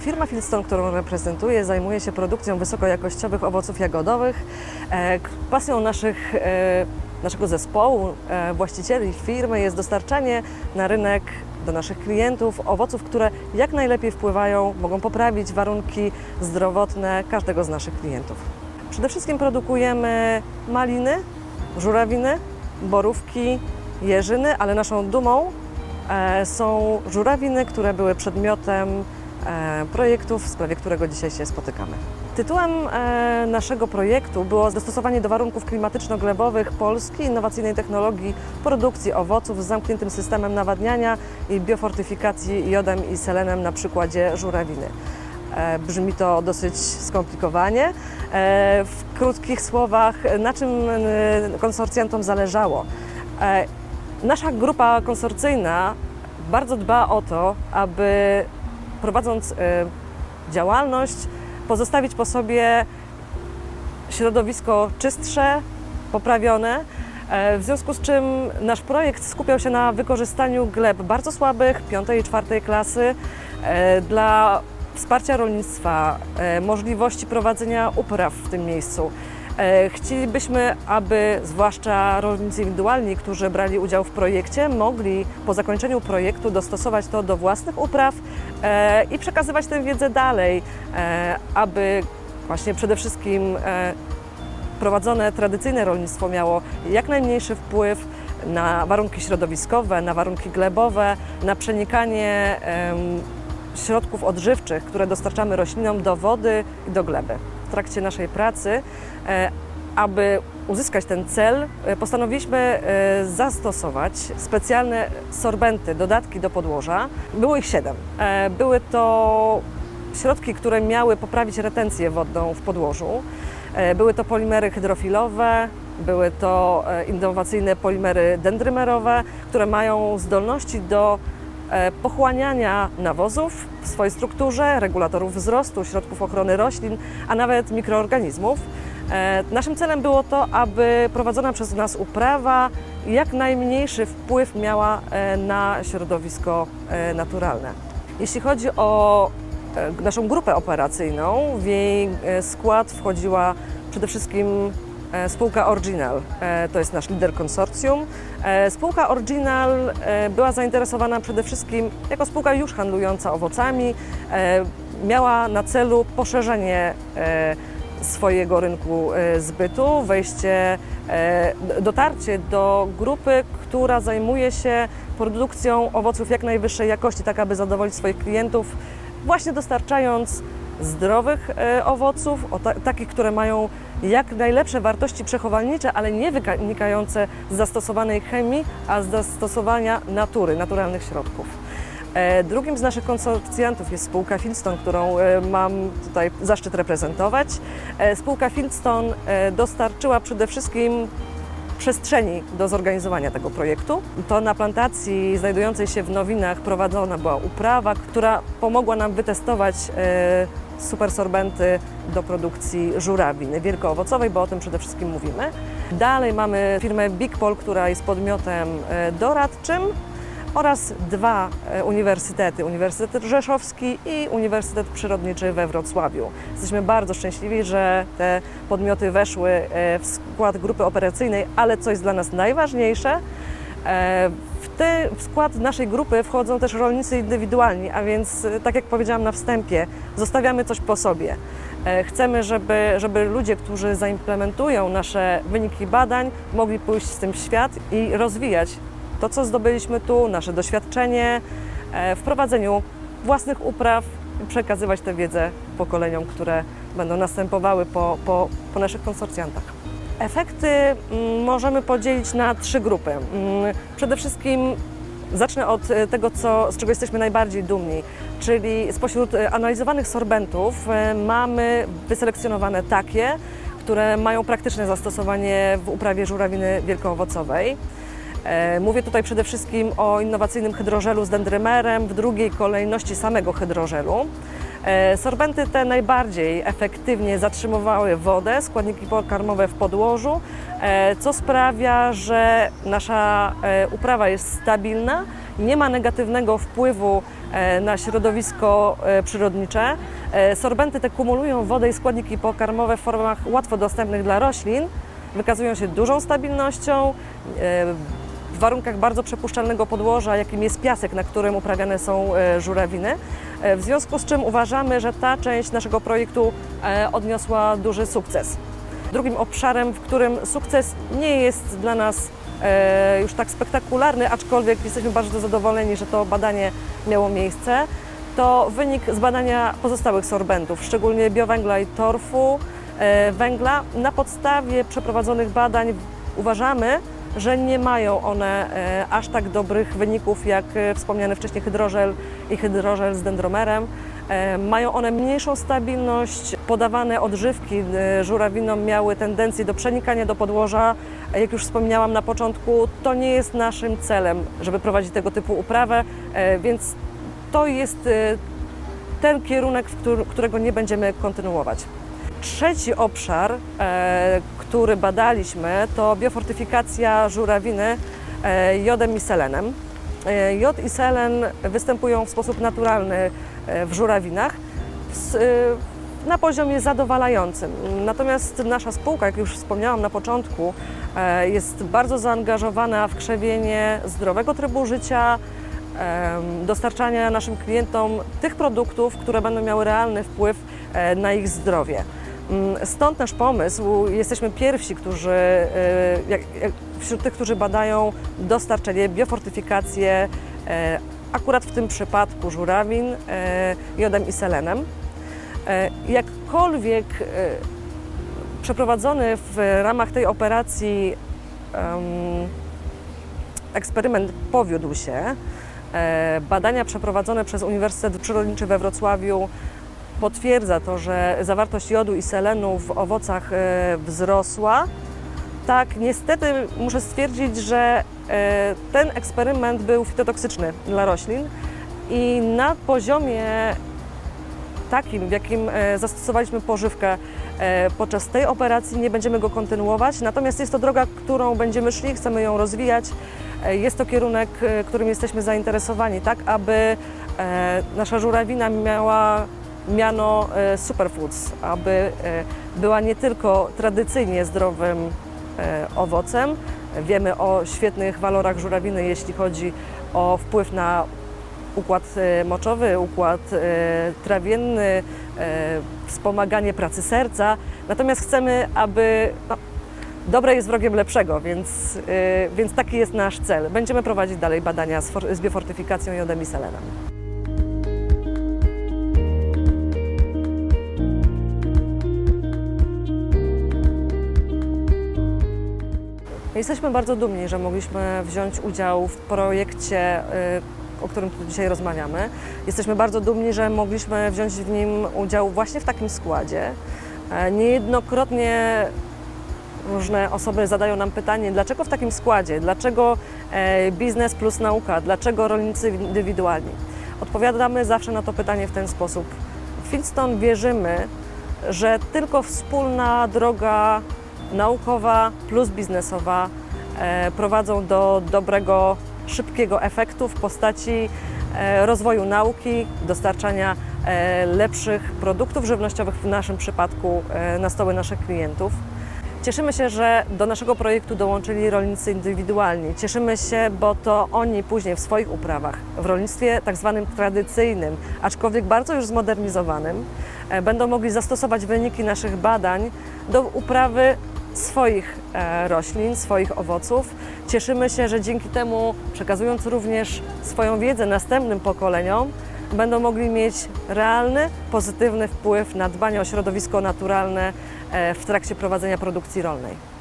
Firma Filston, którą reprezentuję, zajmuje się produkcją wysokojakościowych owoców jagodowych. E, Pasją naszych, e, naszego zespołu, e, właścicieli firmy jest dostarczanie na rynek do naszych klientów owoców, które jak najlepiej wpływają, mogą poprawić warunki zdrowotne każdego z naszych klientów. Przede wszystkim produkujemy maliny, żurawiny, borówki, jeżyny, ale naszą dumą są żurawiny, które były przedmiotem projektu, w sprawie którego dzisiaj się spotykamy. Tytułem e, naszego projektu było zastosowanie do warunków klimatyczno-glebowych Polski innowacyjnej technologii produkcji owoców z zamkniętym systemem nawadniania i biofortyfikacji jodem i selenem na przykładzie żurawiny. E, Brzmi to dosyć skomplikowanie. E, W krótkich słowach, na czym e, konsorcjantom zależało? E, Nasza grupa konsorcyjna bardzo dba o to, aby prowadząc e, działalność, pozostawić po sobie środowisko czystsze, poprawione. E, W związku z czym nasz projekt skupiał się na wykorzystaniu gleb bardzo słabych, piątej i czwartej klasy, e, dla wsparcia rolnictwa, e, możliwości prowadzenia upraw w tym miejscu. E, Chcielibyśmy, aby zwłaszcza rolnicy indywidualni, którzy brali udział w projekcie, mogli po zakończeniu projektu dostosować to do własnych upraw e, i przekazywać tę wiedzę dalej, e, aby właśnie przede wszystkim prowadzone tradycyjne rolnictwo miało jak najmniejszy wpływ na warunki środowiskowe, na warunki glebowe, na przenikanie środków odżywczych, które dostarczamy roślinom do wody i do gleby. W trakcie naszej pracy, e, aby uzyskać ten cel, e, postanowiliśmy e, zastosować specjalne sorbenty, dodatki do podłoża. Było ich siedem. Były to środki, które miały poprawić retencję wodną w podłożu. Były to polimery hydrofilowe, były to innowacyjne polimery dendrymerowe, które mają zdolności do pochłaniania nawozów w swojej strukturze, regulatorów wzrostu, środków ochrony roślin, a nawet mikroorganizmów. E, Naszym celem było to, aby prowadzona przez nas uprawa jak najmniejszy wpływ miała e, na środowisko e, naturalne. Jeśli chodzi o e, naszą grupę operacyjną, w jej e, skład wchodziła przede wszystkim e, spółka Original, e, to jest nasz lider konsorcjum. E, Spółka Original e, była zainteresowana przede wszystkim jako spółka już handlująca owocami, e, miała na celu poszerzenie swojego rynku zbytu, wejście, dotarcie do grupy, która zajmuje się produkcją owoców jak najwyższej jakości, tak aby zadowolić swoich klientów, właśnie dostarczając zdrowych owoców, takich, które mają jak najlepsze wartości przechowalnicze, ale nie wynikające z zastosowanej chemii, a z zastosowania natury, naturalnych środków. E, Drugim z naszych konsorcjantów jest spółka Filston, którą e, mam tutaj zaszczyt reprezentować. E, Spółka Filston dostarczyła przede wszystkim przestrzeni do zorganizowania tego projektu. To na plantacji znajdującej się w Nowinach prowadzona była uprawa, która pomogła nam wytestować e, super sorbenty do produkcji żurawiny wielkoowocowej, bo o tym przede wszystkim mówimy. Dalej mamy firmę Big Pol, która jest podmiotem e, doradczym oraz dwa e, uniwersytety, Uniwersytet Rzeszowski i Uniwersytet Przyrodniczy we Wrocławiu. Jesteśmy bardzo szczęśliwi, że te podmioty weszły e, w skład grupy operacyjnej, ale co jest dla nas najważniejsze, e, w, te, w skład naszej grupy wchodzą też rolnicy indywidualni, a więc tak jak powiedziałam na wstępie, zostawiamy coś po sobie. Chcemy, żeby, żeby ludzie, którzy zaimplementują nasze wyniki badań, mogli pójść z tym w świat i rozwijać to, co zdobyliśmy tu, nasze doświadczenie e, w prowadzeniu własnych upraw i przekazywać tę wiedzę pokoleniom, które będą następowały po, po, po naszych konsorcjantach. Efekty mm, możemy podzielić na trzy grupy. Mm, Przede wszystkim zacznę od e, tego, co, z czego jesteśmy najbardziej dumni, czyli spośród e, analizowanych sorbentów mamy wyselekcjonowane takie, które mają praktyczne zastosowanie w uprawie żurawiny wielkoowocowej. E, Mówię tutaj przede wszystkim o innowacyjnym hydrożelu z dendrymerem, w drugiej kolejności samego hydrożelu. E, Sorbenty te najbardziej efektywnie zatrzymywały wodę, składniki pokarmowe w podłożu, e, co sprawia, że nasza uprawa jest stabilna, nie ma negatywnego wpływu na środowisko przyrodnicze. Sorbenty te kumulują wodę i składniki pokarmowe w formach łatwo dostępnych dla roślin, wykazują się dużą stabilnością, w warunkach bardzo przepuszczalnego podłoża, jakim jest piasek, na którym uprawiane są e, żurawiny. E, W związku z czym uważamy, że ta część naszego projektu e, odniosła duży sukces. Drugim obszarem, w którym sukces nie jest dla nas już tak spektakularny, aczkolwiek jesteśmy bardzo zadowoleni, że to badanie miało miejsce, to wynik z badania pozostałych sorbentów, szczególnie biowęgla i torfu, węgla. Na podstawie przeprowadzonych badań uważamy, że nie mają one e, aż tak dobrych wyników jak e, wspomniany wcześniej hydrożel i hydrożel z dendromerem. E, Mają one mniejszą stabilność, podawane odżywki żurawinom miały tendencję do przenikania do podłoża. Jak już wspomniałam na początku, to nie jest naszym celem, żeby prowadzić tego typu uprawę, więc to jest ten kierunek, którego nie będziemy kontynuować. Trzeci obszar, e, który badaliśmy, to biofortyfikacja żurawiny e, jodem i selenem. E, jod i selen występują w sposób naturalny w żurawinach na poziomie zadowalającym. Natomiast nasza spółka, jak już wspomniałam na początku, jest bardzo zaangażowana w krzewienie zdrowego trybu życia, dostarczania naszym klientom tych produktów, które będą miały realny wpływ na ich zdrowie. Mm, Stąd nasz pomysł. Jesteśmy pierwsi, którzy, e, wśród tych, którzy badają dostarczenie, biofortyfikację, e, akurat w tym przypadku żurawin, e, jodem i selenem. Jakkolwiek przeprowadzony w ramach tej operacji eksperyment powiódł się. Badania przeprowadzone przez Uniwersytet Przyrodniczy we Wrocławiu potwierdza to, że zawartość jodu i selenu w owocach e, wzrosła. Tak, niestety muszę stwierdzić, że e, ten eksperyment był fitotoksyczny dla roślin i na poziomie takim, w jakim e, zastosowaliśmy pożywkę podczas tej operacji, nie będziemy go kontynuować. Natomiast jest to droga, którą będziemy szli, chcemy ją rozwijać. Jest to kierunek, którym jesteśmy zainteresowani, tak aby nasza żurawina miała miano e, superfoods, aby e, była nie tylko tradycyjnie zdrowym e, owocem. Wiemy o świetnych walorach żurawiny, jeśli chodzi o wpływ na układ moczowy, układ trawienny, wspomaganie pracy serca. Natomiast chcemy, aby no, dobre jest wrogiem lepszego, więc, więc taki jest nasz cel. Będziemy prowadzić dalej badania z, z biofortyfikacją i selenem. Jesteśmy bardzo dumni, że mogliśmy wziąć udział w projekcie, y, o którym tu dzisiaj rozmawiamy. Jesteśmy bardzo dumni, że mogliśmy wziąć w nim udział właśnie w takim składzie. E, Niejednokrotnie różne osoby zadają nam pytanie, dlaczego w takim składzie, dlaczego e, biznes plus nauka, dlaczego rolnicy indywidualni. Odpowiadamy zawsze na to pytanie w ten sposób. W Finston wierzymy, że tylko wspólna droga naukowa plus biznesowa e, prowadzą do dobrego, szybkiego efektu w postaci e, rozwoju nauki, dostarczania e, lepszych produktów żywnościowych, w naszym przypadku na stoły naszych klientów. Cieszymy się, że do naszego projektu dołączyli rolnicy indywidualni. Cieszymy się, bo to oni później w swoich uprawach, w rolnictwie tak zwanym tradycyjnym, aczkolwiek bardzo już zmodernizowanym, będą mogli zastosować wyniki naszych badań do uprawy swoich e, roślin, swoich owoców. Cieszymy się, że dzięki temu, przekazując również swoją wiedzę następnym pokoleniom, będą mogli mieć realny, pozytywny wpływ na dbanie o środowisko naturalne e, w trakcie prowadzenia produkcji rolnej.